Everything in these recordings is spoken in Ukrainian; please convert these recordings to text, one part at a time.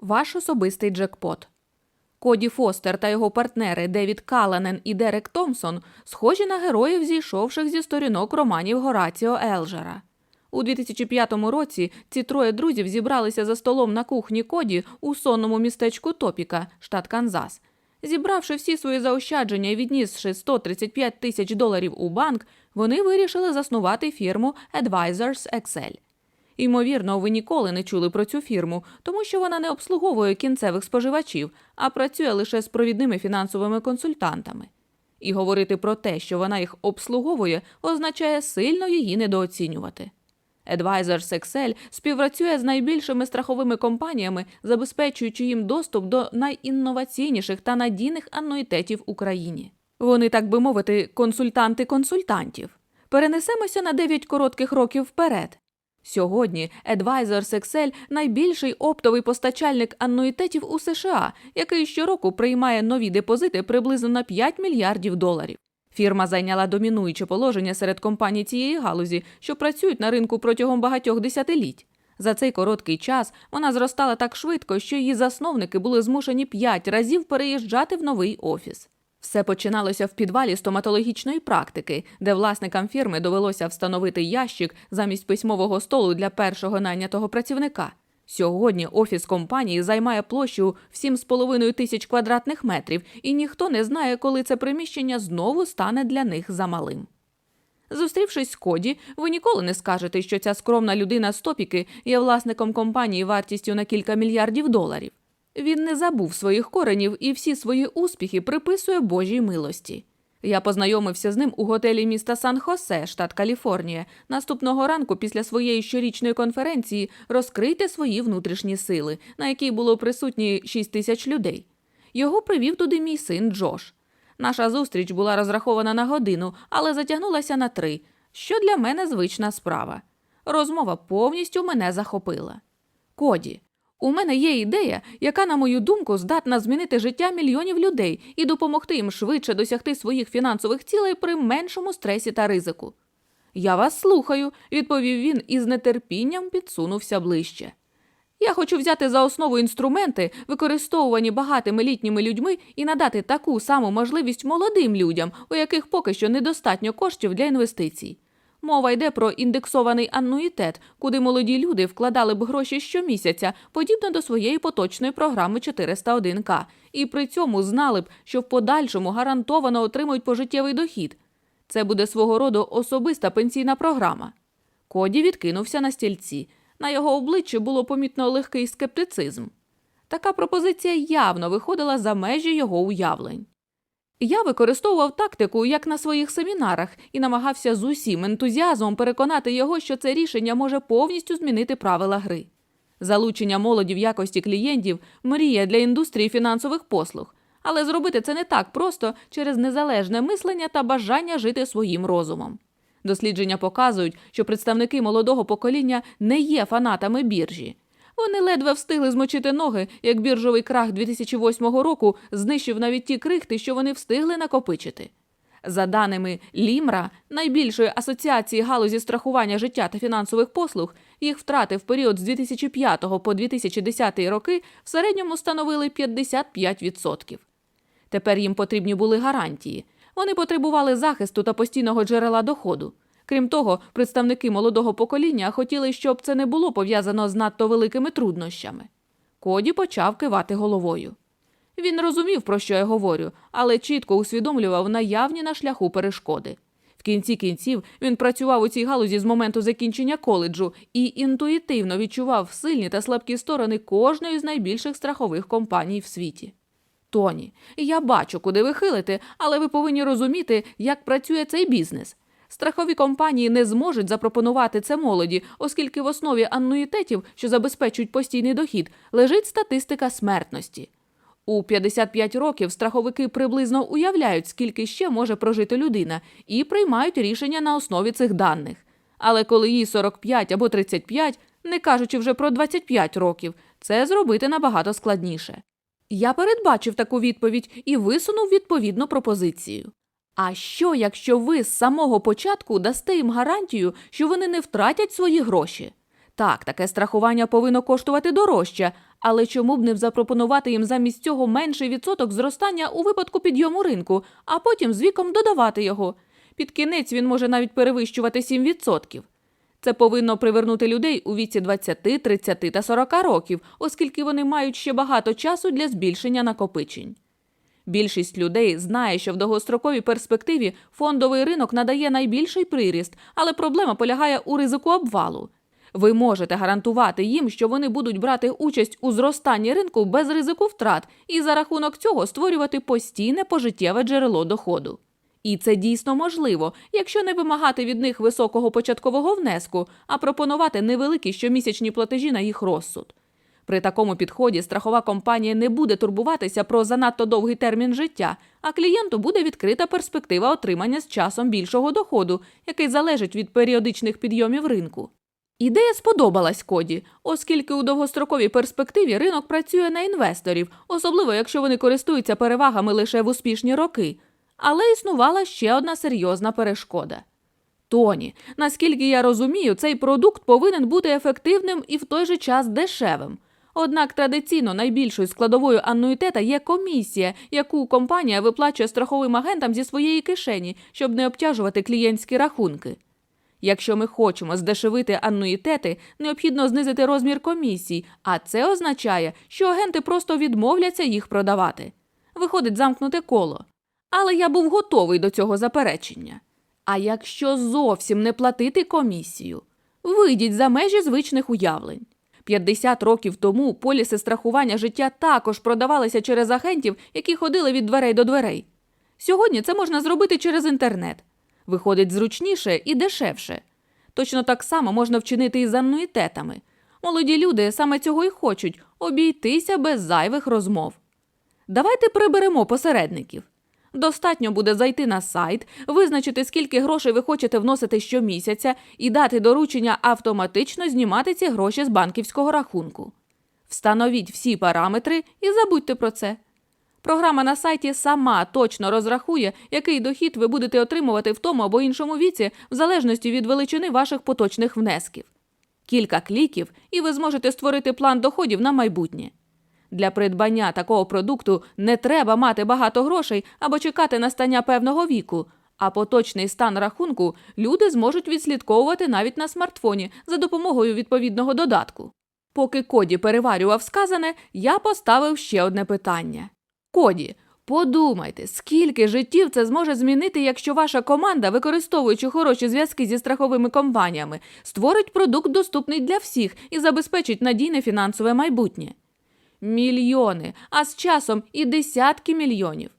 Ваш особистий джекпот. Коді Фостер та його партнери Девід Каланен і Дерек Томпсон схожі на героїв, зійшовших зі сторінок романів Гораціо Елжера. У 2005 році ці троє друзів зібралися за столом на кухні Коді у сонному містечку Топіка, штат Канзас. Зібравши всі свої заощадження і віднісши 135 тисяч доларів у банк, вони вирішили заснувати фірму Advisors Excel. Ймовірно, ви ніколи не чули про цю фірму, тому що вона не обслуговує кінцевих споживачів, а працює лише з провідними фінансовими консультантами. І говорити про те, що вона їх обслуговує, означає сильно її недооцінювати. Advisors Excel співпрацює з найбільшими страховими компаніями, забезпечуючи їм доступ до найінноваційніших та надійних ануїтетів Україні. Вони, так би мовити, консультанти консультантів. Перенесемося на 9 коротких років вперед. Сьогодні Advisors Excel – найбільший оптовий постачальник аннуїтетів у США, який щороку приймає нові депозити приблизно на 5 мільярдів доларів. Фірма зайняла домінуюче положення серед компаній цієї галузі, що працюють на ринку протягом багатьох десятиліть. За цей короткий час вона зростала так швидко, що її засновники були змушені п'ять разів переїжджати в новий офіс. Все починалося в підвалі стоматологічної практики, де власникам фірми довелося встановити ящик замість письмового столу для першого найнятого працівника. Сьогодні офіс компанії займає площу в 7,5 тисяч квадратних метрів, і ніхто не знає, коли це приміщення знову стане для них замалим. Зустрівшись з Коді, ви ніколи не скажете, що ця скромна людина з топіки є власником компанії вартістю на кілька мільярдів доларів. Він не забув своїх коренів і всі свої успіхи приписує Божій милості. Я познайомився з ним у готелі міста Сан-Хосе, штат Каліфорнія. Наступного ранку, після своєї щорічної конференції, розкрийте свої внутрішні сили, на якій було присутні 6 тисяч людей. Його привів туди мій син Джош. Наша зустріч була розрахована на годину, але затягнулася на три, що для мене звична справа. Розмова повністю мене захопила. Коді, у мене є ідея, яка, на мою думку, здатна змінити життя мільйонів людей і допомогти їм швидше досягти своїх фінансових цілей при меншому стресі та ризику. Я вас слухаю, відповів він і з нетерпінням підсунувся ближче. Я хочу взяти за основу інструменти, використовувані багатими літніми людьми, і надати таку саму можливість молодим людям, у яких поки що недостатньо коштів для інвестицій. Мова йде про індексований аннуїтет, куди молоді люди вкладали б гроші щомісяця, подібно до своєї поточної програми 401К, і при цьому знали б, що в подальшому гарантовано отримують пожиттєвий дохід. Це буде свого роду особиста пенсійна програма. Коді відкинувся на стільці. На його обличчі було помітно легкий скептицизм. Така пропозиція явно виходила за межі його уявлень. Я використовував тактику, як на своїх семінарах, і намагався з усім ентузіазмом переконати його, що це рішення може повністю змінити правила гри. Залучення молоді в якості клієнтів мрія для індустрії фінансових послуг, але зробити це не так просто через незалежне мислення та бажання жити своїм розумом. Дослідження показують, що представники молодого покоління не є фанатами біржі. Вони ледве встигли змочити ноги, як біржовий крах 2008 року знищив навіть ті крихти, що вони встигли накопичити. За даними Лімра, найбільшої асоціації галузі страхування життя та фінансових послуг, їх втрати в період з 2005 по 2010 роки в середньому становили 55%. Тепер їм потрібні були гарантії. Вони потребували захисту та постійного джерела доходу. Крім того, представники молодого покоління хотіли, щоб це не було пов'язано з надто великими труднощами. Коді почав кивати головою. Він розумів, про що я говорю, але чітко усвідомлював наявні на шляху перешкоди. В кінці кінців він працював у цій галузі з моменту закінчення коледжу і інтуїтивно відчував сильні та слабкі сторони кожної з найбільших страхових компаній в світі. Тоні, я бачу, куди ви хилите, але ви повинні розуміти, як працює цей бізнес. Страхові компанії не зможуть запропонувати це молоді, оскільки в основі аннуїтетів, що забезпечують постійний дохід, лежить статистика смертності. У 55 років страховики приблизно уявляють, скільки ще може прожити людина, і приймають рішення на основі цих даних. Але коли їй 45 або 35, не кажучи вже про 25 років, це зробити набагато складніше. Я передбачив таку відповідь і висунув відповідну пропозицію. А що, якщо ви з самого початку дасте їм гарантію, що вони не втратять свої гроші? Так, таке страхування повинно коштувати дорожче, але чому б не запропонувати їм замість цього менший відсоток зростання у випадку підйому ринку, а потім з віком додавати його. Під кінець він може навіть перевищувати 7%. Це повинно привернути людей у віці 20, 30 та 40 років, оскільки вони мають ще багато часу для збільшення накопичень. Більшість людей знає, що в довгостроковій перспективі фондовий ринок надає найбільший приріст, але проблема полягає у ризику обвалу. Ви можете гарантувати їм, що вони будуть брати участь у зростанні ринку без ризику втрат і за рахунок цього створювати постійне пожиттєве джерело доходу. І це дійсно можливо, якщо не вимагати від них високого початкового внеску, а пропонувати невеликі щомісячні платежі на їх розсуд. При такому підході страхова компанія не буде турбуватися про занадто довгий термін життя, а клієнту буде відкрита перспектива отримання з часом більшого доходу, який залежить від періодичних підйомів ринку. Ідея сподобалась Коді, оскільки у довгостроковій перспективі ринок працює на інвесторів, особливо якщо вони користуються перевагами лише в успішні роки. Але існувала ще одна серйозна перешкода. Тоні, наскільки я розумію, цей продукт повинен бути ефективним і в той же час дешевим. Однак традиційно найбільшою складовою аннуїтета є комісія, яку компанія виплачує страховим агентам зі своєї кишені, щоб не обтяжувати клієнтські рахунки. Якщо ми хочемо здешевити аннуїтети, необхідно знизити розмір комісій, а це означає, що агенти просто відмовляться їх продавати. Виходить замкнуте коло. Але я був готовий до цього заперечення. А якщо зовсім не платити комісію, вийдіть за межі звичних уявлень. 50 років тому поліси страхування життя також продавалися через агентів, які ходили від дверей до дверей. Сьогодні це можна зробити через інтернет. Виходить зручніше і дешевше. Точно так само можна вчинити і з аннуїтетами. Молоді люди саме цього й хочуть обійтися без зайвих розмов. Давайте приберемо посередників. Достатньо буде зайти на сайт, визначити, скільки грошей ви хочете вносити щомісяця, і дати доручення автоматично знімати ці гроші з банківського рахунку. Встановіть всі параметри і забудьте про це. Програма на сайті сама точно розрахує, який дохід ви будете отримувати в тому або іншому віці, в залежності від величини ваших поточних внесків. Кілька кліків, і ви зможете створити план доходів на майбутнє. Для придбання такого продукту не треба мати багато грошей або чекати настання певного віку, а поточний стан рахунку люди зможуть відслідковувати навіть на смартфоні за допомогою відповідного додатку. Поки Коді переварював сказане, я поставив ще одне питання. Коді, подумайте, скільки життів це зможе змінити, якщо ваша команда, використовуючи хороші зв'язки зі страховими компаніями, створить продукт доступний для всіх і забезпечить надійне фінансове майбутнє. Мільйони, а з часом і десятки мільйонів.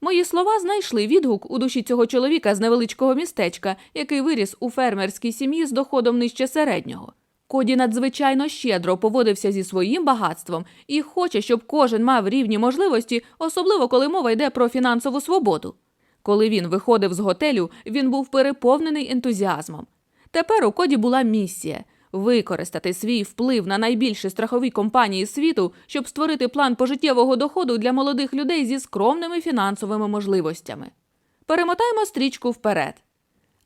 Мої слова знайшли відгук у душі цього чоловіка з невеличкого містечка, який виріс у фермерській сім'ї з доходом нижче середнього. Коді надзвичайно щедро поводився зі своїм багатством і хоче, щоб кожен мав рівні можливості, особливо коли мова йде про фінансову свободу. Коли він виходив з готелю, він був переповнений ентузіазмом. Тепер у коді була місія використати свій вплив на найбільші страхові компанії світу, щоб створити план пожиттєвого доходу для молодих людей зі скромними фінансовими можливостями. Перемотаємо стрічку вперед.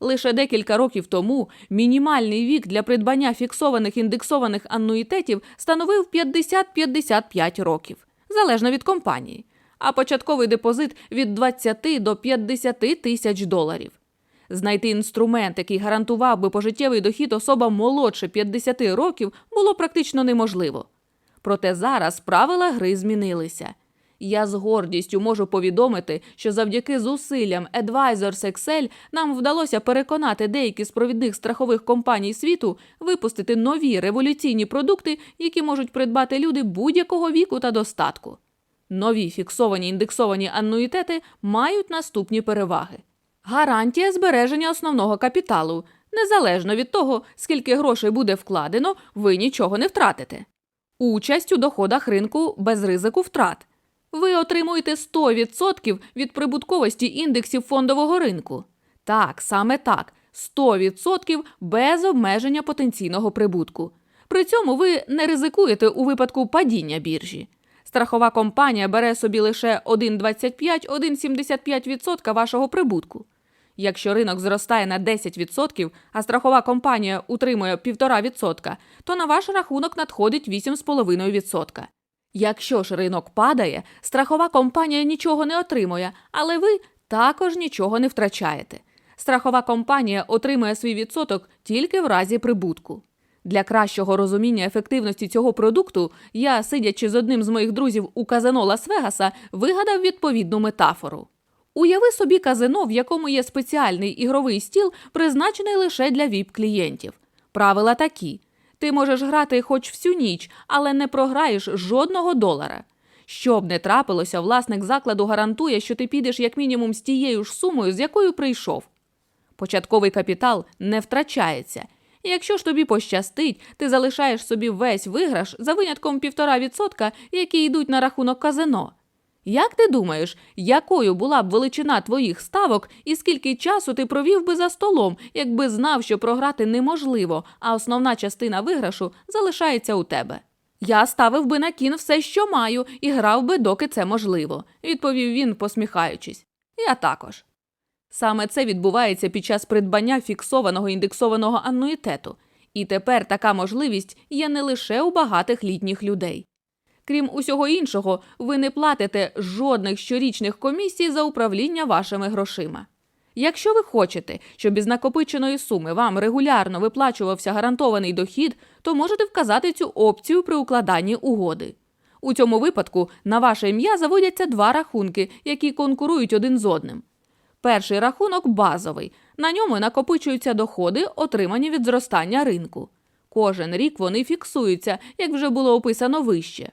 Лише декілька років тому мінімальний вік для придбання фіксованих індексованих аннуїтетів становив 50-55 років, залежно від компанії, а початковий депозит від 20 до 50 тисяч доларів. Знайти інструмент, який гарантував би пожиттєвий дохід особам молодше 50 років, було практично неможливо. Проте зараз правила гри змінилися. Я з гордістю можу повідомити, що завдяки зусиллям Advisors Excel нам вдалося переконати деякі з провідних страхових компаній світу випустити нові революційні продукти, які можуть придбати люди будь-якого віку та достатку. Нові фіксовані індексовані аннуїтети мають наступні переваги: гарантія збереження основного капіталу. Незалежно від того, скільки грошей буде вкладено, ви нічого не втратите. Участь у доходах ринку без ризику втрат. Ви отримуєте 100% від прибутковості індексів фондового ринку. Так, саме так, 100% без обмеження потенційного прибутку. При цьому ви не ризикуєте у випадку падіння біржі. Страхова компанія бере собі лише 1,25-1,75% вашого прибутку. Якщо ринок зростає на 10%, а страхова компанія утримує 1,5%, то на ваш рахунок надходить 8,5%. Якщо ж ринок падає, страхова компанія нічого не отримує, але ви також нічого не втрачаєте. Страхова компанія отримує свій відсоток тільки в разі прибутку. Для кращого розуміння ефективності цього продукту я, сидячи з одним з моїх друзів у казино Лас-Вегаса, вигадав відповідну метафору. Уяви собі казино, в якому є спеціальний ігровий стіл, призначений лише для віп-клієнтів. Правила такі: ти можеш грати хоч всю ніч, але не програєш жодного долара. Що б не трапилося, власник закладу гарантує, що ти підеш як мінімум з тією ж сумою, з якою прийшов. Початковий капітал не втрачається. Якщо ж тобі пощастить, ти залишаєш собі весь виграш за винятком 1,5%, які йдуть на рахунок казино. Як ти думаєш, якою була б величина твоїх ставок і скільки часу ти провів би за столом, якби знав, що програти неможливо, а основна частина виграшу залишається у тебе? Я ставив би на кін все, що маю, і грав би, доки це можливо, відповів він, посміхаючись. Я також. Саме це відбувається під час придбання фіксованого індексованого аннуїтету. І тепер така можливість є не лише у багатих літніх людей. Крім усього іншого, ви не платите жодних щорічних комісій за управління вашими грошима. Якщо ви хочете, щоб із накопиченої суми вам регулярно виплачувався гарантований дохід, то можете вказати цю опцію при укладанні угоди. У цьому випадку на ваше ім'я заводяться два рахунки, які конкурують один з одним. Перший рахунок базовий. На ньому накопичуються доходи, отримані від зростання ринку. Кожен рік вони фіксуються, як вже було описано вище.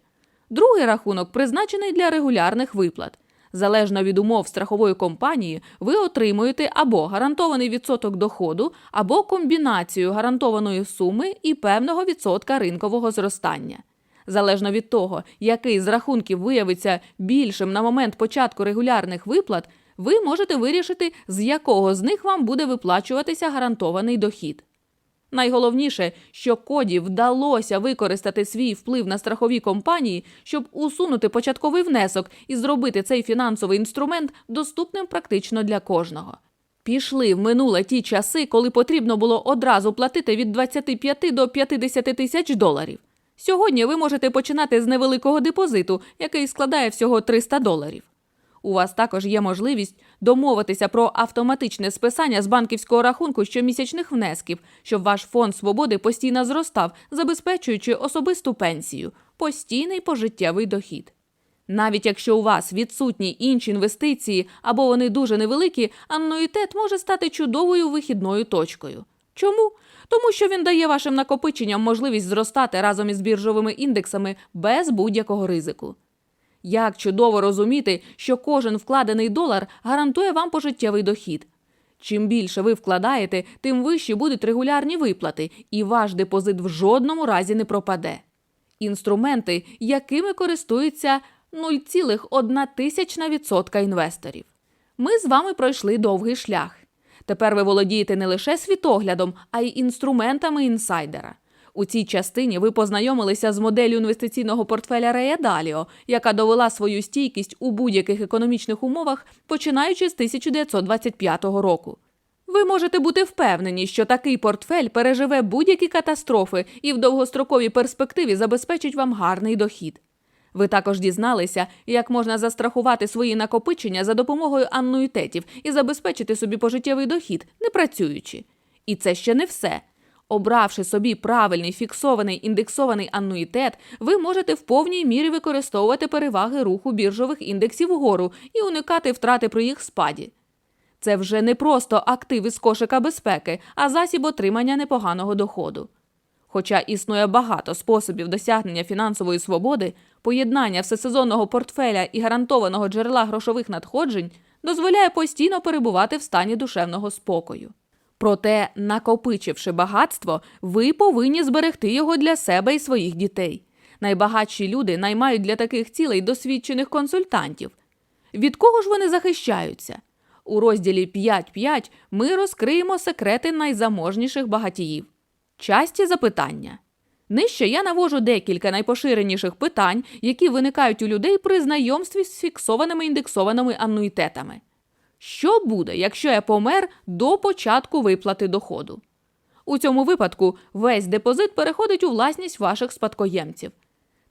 Другий рахунок призначений для регулярних виплат. Залежно від умов страхової компанії, ви отримуєте або гарантований відсоток доходу, або комбінацію гарантованої суми і певного відсотка ринкового зростання. Залежно від того, який з рахунків виявиться більшим на момент початку регулярних виплат, ви можете вирішити, з якого з них вам буде виплачуватися гарантований дохід. Найголовніше, що коді вдалося використати свій вплив на страхові компанії, щоб усунути початковий внесок і зробити цей фінансовий інструмент доступним практично для кожного. Пішли в минуле ті часи, коли потрібно було одразу платити від 25 до 50 тисяч доларів. Сьогодні ви можете починати з невеликого депозиту, який складає всього 300 доларів. У вас також є можливість домовитися про автоматичне списання з банківського рахунку щомісячних внесків, щоб ваш фонд свободи постійно зростав, забезпечуючи особисту пенсію, постійний пожиттєвий дохід. Навіть якщо у вас відсутні інші інвестиції або вони дуже невеликі, аннуїтет може стати чудовою вихідною точкою. Чому? Тому що він дає вашим накопиченням можливість зростати разом із біржовими індексами без будь-якого ризику. Як чудово розуміти, що кожен вкладений долар гарантує вам пожиттєвий дохід. Чим більше ви вкладаєте, тим вищі будуть регулярні виплати, і ваш депозит в жодному разі не пропаде. Інструменти, якими користуються 0,1% інвесторів. Ми з вами пройшли довгий шлях. Тепер ви володієте не лише світоглядом, а й інструментами інсайдера. У цій частині ви познайомилися з моделлю інвестиційного портфеля Рея Даліо, яка довела свою стійкість у будь-яких економічних умовах, починаючи з 1925 року. Ви можете бути впевнені, що такий портфель переживе будь-які катастрофи і в довгостроковій перспективі забезпечить вам гарний дохід. Ви також дізналися, як можна застрахувати свої накопичення за допомогою аннуїтетів і забезпечити собі пожиттєвий дохід, не працюючи. І це ще не все. Обравши собі правильний фіксований індексований аннуїтет, ви можете в повній мірі використовувати переваги руху біржових індексів вгору і уникати втрати при їх спаді. Це вже не просто актив із кошика безпеки, а засіб отримання непоганого доходу. Хоча існує багато способів досягнення фінансової свободи, поєднання всесезонного портфеля і гарантованого джерела грошових надходжень дозволяє постійно перебувати в стані душевного спокою. Проте, накопичивши багатство, ви повинні зберегти його для себе і своїх дітей. Найбагатші люди наймають для таких цілей досвідчених консультантів. Від кого ж вони захищаються? У розділі 5.5 ми розкриємо секрети найзаможніших багатіїв. Часті запитання. Нижче я навожу декілька найпоширеніших питань, які виникають у людей при знайомстві з фіксованими індексованими аннуїтетами. Що буде, якщо я помер до початку виплати доходу? У цьому випадку весь депозит переходить у власність ваших спадкоємців.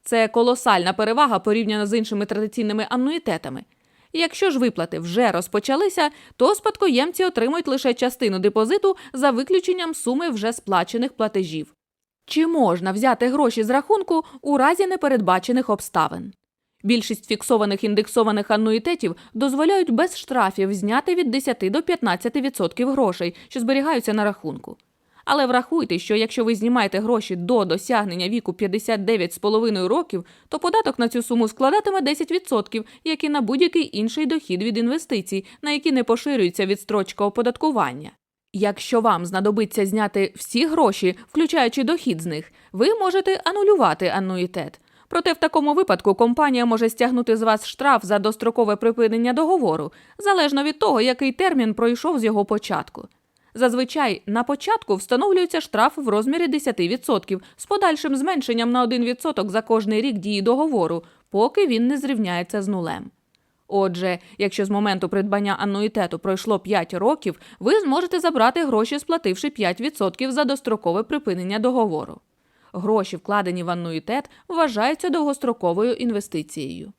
Це колосальна перевага порівняно з іншими традиційними аннуїтетами. Якщо ж виплати вже розпочалися, то спадкоємці отримують лише частину депозиту за виключенням суми вже сплачених платежів. Чи можна взяти гроші з рахунку у разі непередбачених обставин? Більшість фіксованих індексованих аннуїтетів дозволяють без штрафів зняти від 10 до 15% грошей, що зберігаються на рахунку. Але врахуйте, що якщо ви знімаєте гроші до досягнення віку 59,5 років, то податок на цю суму складатиме 10%, як і на будь-який інший дохід від інвестицій, на які не поширюється відстрочка оподаткування. Якщо вам знадобиться зняти всі гроші, включаючи дохід з них, ви можете анулювати аннуїтет. Проте в такому випадку компанія може стягнути з вас штраф за дострокове припинення договору, залежно від того, який термін пройшов з його початку. Зазвичай на початку встановлюється штраф в розмірі 10% з подальшим зменшенням на 1% за кожний рік дії договору, поки він не зрівняється з нулем. Отже, якщо з моменту придбання аннуїтету пройшло 5 років, ви зможете забрати гроші, сплативши 5% за дострокове припинення договору. Гроші, вкладені в аннуїтет, вважаються довгостроковою інвестицією.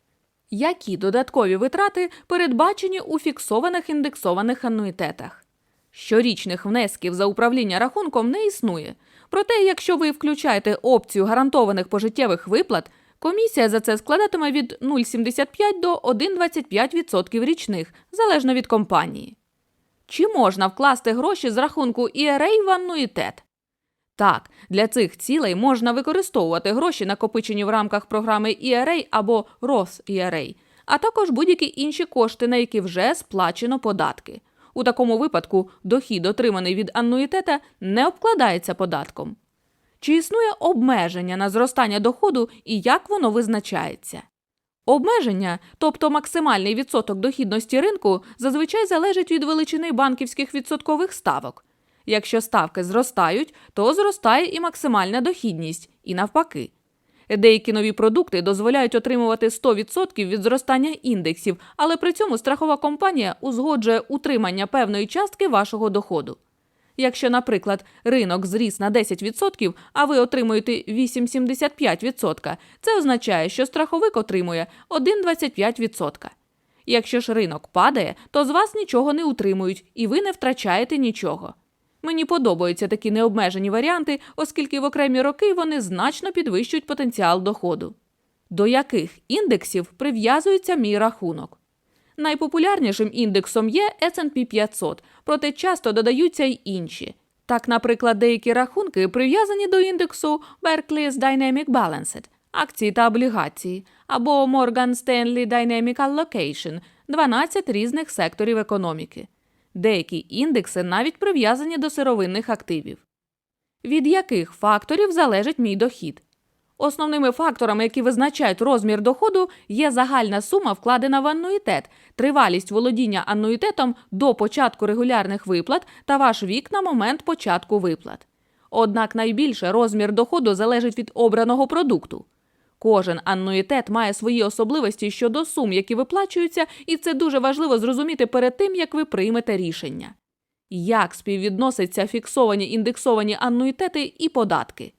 Які додаткові витрати передбачені у фіксованих індексованих аннуїтетах? Щорічних внесків за управління рахунком не існує. Проте, якщо ви включаєте опцію гарантованих пожиттєвих виплат, комісія за це складатиме від 0,75 до 1,25% річних, залежно від компанії. Чи можна вкласти гроші з рахунку ERA в аннуїтет? Так, для цих цілей можна використовувати гроші, накопичені в рамках програми ERA або Roth ERA, а також будь-які інші кошти, на які вже сплачено податки. У такому випадку дохід, отриманий від аннуїтета, не обкладається податком. Чи існує обмеження на зростання доходу і як воно визначається? Обмеження, тобто максимальний відсоток дохідності ринку, зазвичай залежить від величини банківських відсоткових ставок. Якщо ставки зростають, то зростає і максимальна дохідність, і навпаки. Деякі нові продукти дозволяють отримувати 100% від зростання індексів, але при цьому страхова компанія узгоджує утримання певної частки вашого доходу. Якщо, наприклад, ринок зріс на 10%, а ви отримуєте 8,75%, це означає, що страховик отримує 1,25%. Якщо ж ринок падає, то з вас нічого не утримують і ви не втрачаєте нічого. Мені подобаються такі необмежені варіанти, оскільки в окремі роки вони значно підвищують потенціал доходу. До яких індексів прив'язується мій рахунок? Найпопулярнішим індексом є S&P 500, проте часто додаються й інші. Так, наприклад, деякі рахунки прив'язані до індексу Berkeley's Dynamic Balanced – акції та облігації, або Morgan Stanley Dynamic Allocation – 12 різних секторів економіки. Деякі індекси навіть прив'язані до сировинних активів. Від яких факторів залежить мій дохід? Основними факторами, які визначають розмір доходу, є загальна сума, вкладена в аннуїтет, тривалість володіння аннуїтетом до початку регулярних виплат та ваш вік на момент початку виплат. Однак найбільше розмір доходу залежить від обраного продукту. Кожен аннуїтет має свої особливості щодо сум, які виплачуються, і це дуже важливо зрозуміти перед тим, як ви приймете рішення. Як співвідносяться фіксовані індексовані аннуїтети і податки?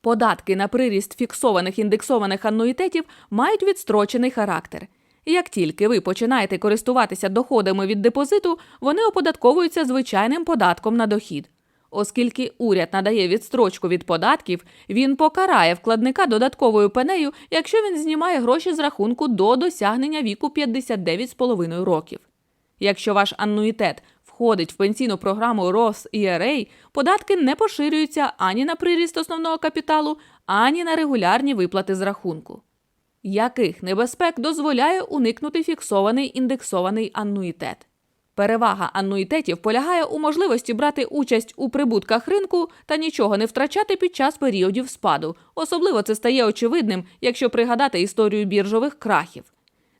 Податки на приріст фіксованих індексованих аннуїтетів мають відстрочений характер. Як тільки ви починаєте користуватися доходами від депозиту, вони оподатковуються звичайним податком на дохід. Оскільки уряд надає відстрочку від податків, він покарає вкладника додатковою пенею, якщо він знімає гроші з рахунку до досягнення віку 59,5 років. Якщо ваш аннуїтет входить в пенсійну програму Roth ERA, податки не поширюються ані на приріст основного капіталу, ані на регулярні виплати з рахунку. Яких небезпек дозволяє уникнути фіксований індексований аннуїтет? Перевага аннуїтетів полягає у можливості брати участь у прибутках ринку та нічого не втрачати під час періодів спаду. Особливо це стає очевидним, якщо пригадати історію біржових крахів.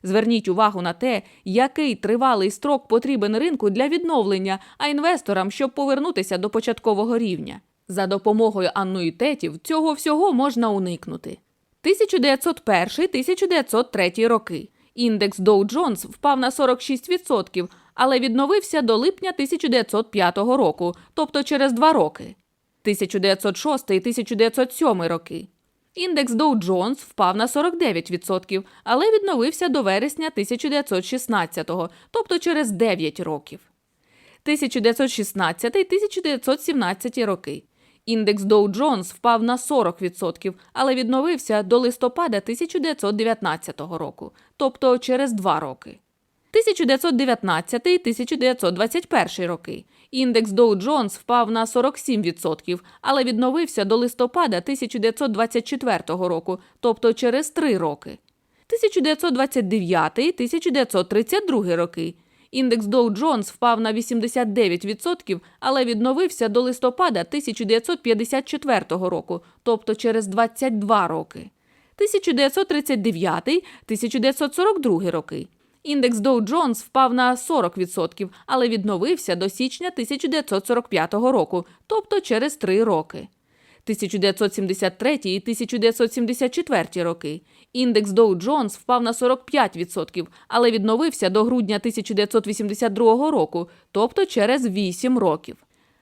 Зверніть увагу на те, який тривалий строк потрібен ринку для відновлення, а інвесторам, щоб повернутися до початкового рівня. За допомогою аннуїтетів цього всього можна уникнути. 1901-1903 роки. Індекс Dow Jones впав на 46%, але відновився до липня 1905 року, тобто через два роки. 1906 і 1907 роки. Індекс Dow Jones впав на 49%, але відновився до вересня 1916, тобто через 9 років. 1916-1917 роки. Індекс Dow Jones впав на 40%, але відновився до листопада 1919 року, тобто через 2 роки. 1919-1921 роки. Індекс Dow Jones впав на 47%, але відновився до листопада 1924 року, тобто через 3 роки. 1929-1932 роки. Індекс Dow Jones впав на 89%, але відновився до листопада 1954 року, тобто через 22 роки. 1939-1942 роки. Індекс Dow Jones впав на 40%, але відновився до січня 1945 року, тобто через 3 роки. 1973 і 1974 роки. Індекс Dow Jones впав на 45%, але відновився до грудня 1982 року, тобто через 8 років.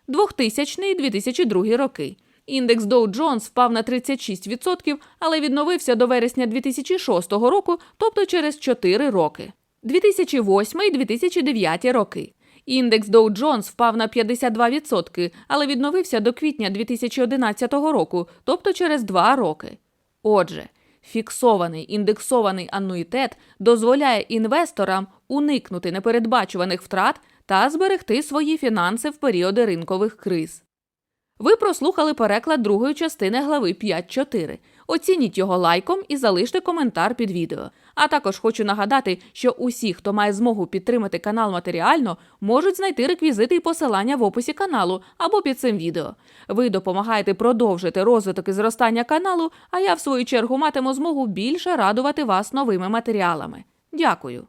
2000 і 2002 роки. Індекс Dow Jones впав на 36%, але відновився до вересня 2006 року, тобто через 4 роки. 2008 і 2009 роки. Індекс Dow Jones впав на 52%, але відновився до квітня 2011 року, тобто через 2 роки. Отже, фіксований індексований аннуїтет дозволяє інвесторам уникнути непередбачуваних втрат та зберегти свої фінанси в періоди ринкових криз. Ви прослухали переклад другої частини глави 5.4. Оцініть його лайком і залиште коментар під відео. А також хочу нагадати, що усі, хто має змогу підтримати канал матеріально, можуть знайти реквізити і посилання в описі каналу або під цим відео. Ви допомагаєте продовжити розвиток і зростання каналу, а я в свою чергу матиму змогу більше радувати вас новими матеріалами. Дякую.